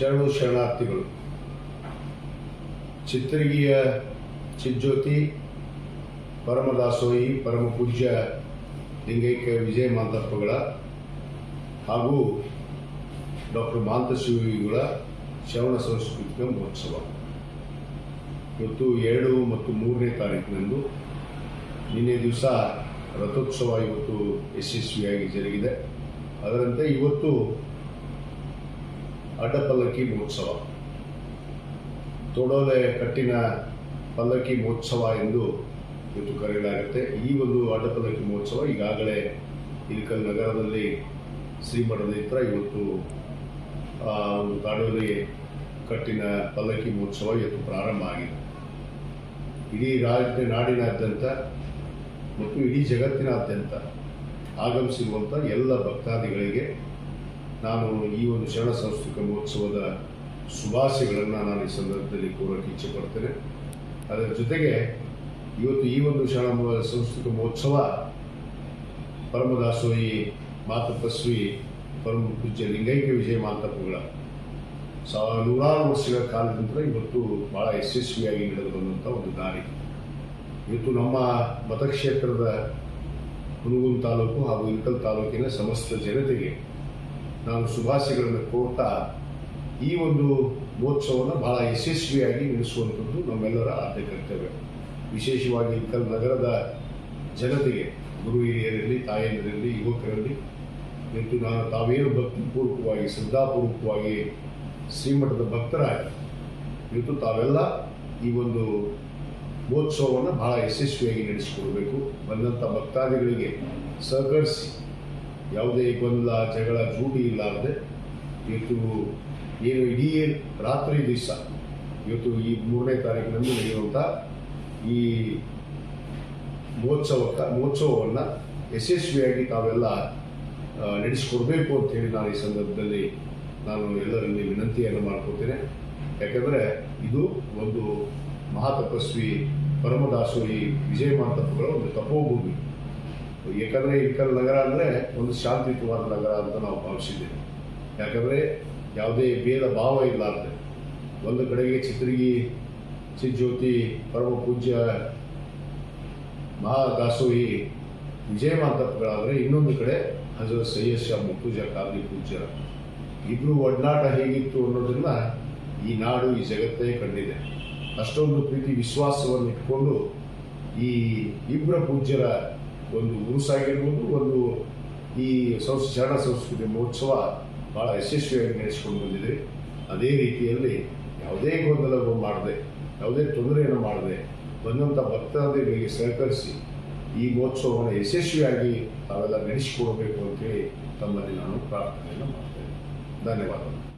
ಶರಣು ಶರಣಾರ್ಥಿಗಳು. ಚಿತ್ರಗಿಯ ಚಿಜ್ಯೋತಿ, ಪರಮದಾಸೋಹಿ ಪರಮ ಪೂಜ್ಯ ಲಿಂಗೈಕ್ಯ ವಿಜಯ ಮಾಂತಪ್ಪಗಳ ಹಾಗೂ ಡಾಕ್ಟರ್ ಮಾಂತಶಿವಿಗಳ ಶ್ರವಣ ಸಾಂಸ್ಕೃತಿಕ ಮಹೋತ್ಸವ. ಇವತ್ತು ಎರಡು ಮತ್ತು ಮೂರನೇ ತಾರೀಕಿನಂದು ನಿನ್ನೆ ದಿವಸ ರಥೋತ್ಸವ ಇವತ್ತು ಯಶಸ್ವಿಯಾಗಿ ಜರುಗಿದೆ. ಅದರಂತೆ ಇವತ್ತು ಅಡ್ಡಪಲ್ಲಕ್ಕಿ ಮಹೋತ್ಸವ. ತೊಡೋಲೆ ಕಟ್ಟಿನ ಪಲ್ಲಕ್ಕಿ ಮಹೋತ್ಸವ ಎಂದು ಇವತ್ತು ಕರೆಯಲಾಗುತ್ತೆ. ಈ ಒಂದು ಅಡ್ಡಪಲ್ಲಕ್ಕಿ ಮಹೋತ್ಸವ ಈಗಾಗಲೇ ಇಲ್ಕಲ್ ನಗರದಲ್ಲಿ ಶ್ರೀಮಠದ ಹತ್ರ ಇವತ್ತು ಒಂದು ಕಟ್ಟಿನ ಪಲ್ಲಕ್ಕಿ ಮಹೋತ್ಸವ ಇವತ್ತು ಪ್ರಾರಂಭ ಆಗಿದೆ. ಇಡೀ ರಾಜ್ಯ ನಾಡಿನಾದ್ಯಂತ ಮತ್ತು ಇಡೀ ಜಗತ್ತಿನಾದ್ಯಂತ ಆಗಮಿಸಿರುವಂಥ ಎಲ್ಲ ಭಕ್ತಾದಿಗಳಿಗೆ ನಾನು ಈ ಒಂದು ಶರಣ ಸಾಂಸ್ಕೃತಿಕ ಮಹೋತ್ಸವದ ಶುಭಾಶಯಗಳನ್ನು ನಾನು ಈ ಸಂದರ್ಭದಲ್ಲಿ ಕೋರಕ್ಕೆ ಇಚ್ಛೆ ಪಡ್ತೇನೆ ಅದರ ಜೊತೆಗೆ ಇವತ್ತು ಈ ಒಂದು ಶರಣ ಸಾಂಸ್ಕೃತಿಕ ಮಹೋತ್ಸವ ಪರಮದಾಸೋಹಿ ಮಾತಪಸ್ವಿ ಪರಮ ಪೂಜ್ಯ ಲಿಂಗೈಕ ವಿಜಯ ಮಾತಪ್ಪಗಳ ಸಾವಿರ ನೂರಾರು ವರ್ಷಗಳ ಕಾಲದಿಂದ ಇವತ್ತು ಬಹಳ ಯಶಸ್ವಿಯಾಗಿ ನಡೆದು ಬಂದಂಥ ಒಂದು ದಾರಿ. ಇವತ್ತು ನಮ್ಮ ಮತಕ್ಷೇತ್ರದ ಹುನಗುನ್ ತಾಲೂಕು ಹಾಗೂ ಇಳಕಲ್ ತಾಲೂಕಿನ ಸಮಸ್ತ ಜನತೆಗೆ ನಾನು ಶುಭಾಶಯಗಳನ್ನು ಕೋರ್ತಾ ಈ ಒಂದು ಮಹೋತ್ಸವವನ್ನು ಬಹಳ ಯಶಸ್ವಿಯಾಗಿ ನಡೆಸುವಂಥದ್ದು ನಮ್ಮೆಲ್ಲರ ಆದ್ಯ ಕರ್ತವ್ಯ. ವಿಶೇಷವಾಗಿ ಕಲ್ ನಗರದ ಜನತೆಗೆ, ಗುರು ಹಿರಿಯರಲ್ಲಿ, ತಾಯಂದಿರಲ್ಲಿ, ಯುವಕರಲ್ಲಿ ಮತ್ತು ನಾನು ತಾವೇನು ಭಕ್ತಿಪೂರ್ವಕವಾಗಿ ಶ್ರದ್ಧಾಪೂರ್ವಕವಾಗಿ ಶ್ರೀಮಠದ ಭಕ್ತರಾಗಿ ಮತ್ತು ತಾವೆಲ್ಲ ಈ ಒಂದು ಮಹೋತ್ಸವವನ್ನು ಬಹಳ ಯಶಸ್ವಿಯಾಗಿ ನಡೆಸಿಕೊಡಬೇಕು. ಬಂದಂಥ ಭಕ್ತಾದಿಗಳಿಗೆ ಸಹಕರಿಸಿ ಯಾವುದೇ ಗೊಂದಲ, ಜಗಳ ಜೂಡಿ ಇಲ್ಲಾರದೆ ಇವತ್ತು ಏನು ಇಡೀ ರಾತ್ರಿ ದಿವಸ ಇವತ್ತು ಈ ಮೂರನೇ ತಾರೀಕಿನಂದು ನಡೆಯುವಂಥ ಈ ಮಹೋತ್ಸವಕ್ಕೆ, ಮಹೋತ್ಸವವನ್ನು ಯಶಸ್ವಿಯಾಗಿ ತಾವೆಲ್ಲ ನಡೆಸಿಕೊಡ್ಬೇಕು ಅಂತ ಹೇಳಿ ನಾನು ಈ ಸಂದರ್ಭದಲ್ಲಿ ನಾನು ಎಲ್ಲರಲ್ಲಿ ವಿನಂತಿಯನ್ನು ಮಾಡ್ಕೊತೇನೆ ಯಾಕಂದರೆ ಇದು ಒಂದು ಮಹಾತಪಸ್ವಿ ಪರಮದಾಸು ಈ ವಿಜಯ ಮಾತಪ್ಪಗಳ ಒಂದು ತಪೋಭೂಮಿ. ಯಾಕಂದರೆ ಇಲ್ಕಲ್ ನಗರ ಅಂದರೆ ಒಂದು ಶಾಂತಿಯುತವಾದ ನಗರ ಅಂತ ನಾವು ಭಾವಿಸಿದ್ದೇವೆ. ಯಾಕಂದರೆ ಯಾವುದೇ ಭೇದ ಭಾವ ಇಲ್ಲಾರ್ದೆ ಒಂದು ಕಡೆಗೆ ಚಿತ್ರಗಿ, ಚಿಜ್ಯೋತಿ, ಪರಮ ಪೂಜ್ಯ, ಮಹಾದಾಸೋಹಿ ವಿಜಯ ಮಾತಪ್ಪಗಳಾದರೆ ಇನ್ನೊಂದು ಕಡೆ ಹಜರತ್ ಸೈಯದ್ ಶಾ ಮುರ್ತುಜಾ ಕಾದಿ ಪೂಜ್ಯ. ಇಬ್ಬರು ಒಡನಾಟ ಹೇಗಿತ್ತು ಅನ್ನೋದನ್ನ ಈ ನಾಡು, ಈ ಜಗತ್ತೇ ಕಂಡಿದೆ. ಅಷ್ಟೊಂದು ಪ್ರೀತಿ ವಿಶ್ವಾಸವನ್ನು ಇಟ್ಕೊಂಡು ಈ ಇಬ್ಬರ ಪೂಜ್ಯರ ಒಂದು ಉರುಸಾಗಿರ್ಬೋದು ಒಂದು ಈ ಸಂಸ್ ಶರಣ ಸಂಸ್ಕೃತಿ ಮಹೋತ್ಸವ ಭಾಳ ಯಶಸ್ವಿಯಾಗಿ ನಡೆಸಿಕೊಂಡು ಬಂದಿದೆ. ಅದೇ ರೀತಿಯಲ್ಲಿ ಯಾವುದೇ ಗೊಂದಲ ಮಾಡದೆ, ಯಾವುದೇ ತೊಂದರೆಯನ್ನು ಮಾಡದೆ ಬಂದಂಥ ಭಕ್ತಾದಿಗಳಿಗೆ ಸಹಕರಿಸಿ ಈ ಮಹೋತ್ಸವವನ್ನು ಯಶಸ್ವಿಯಾಗಿ ತಾವೆಲ್ಲ ನಡೆಸಿಕೊಡಬೇಕು ಅಂತೇಳಿ ತಮ್ಮಲ್ಲಿ ನಾನು ಪ್ರಾರ್ಥನೆಯನ್ನು ಮಾಡ್ತೇನೆ ಧನ್ಯವಾದಗಳು.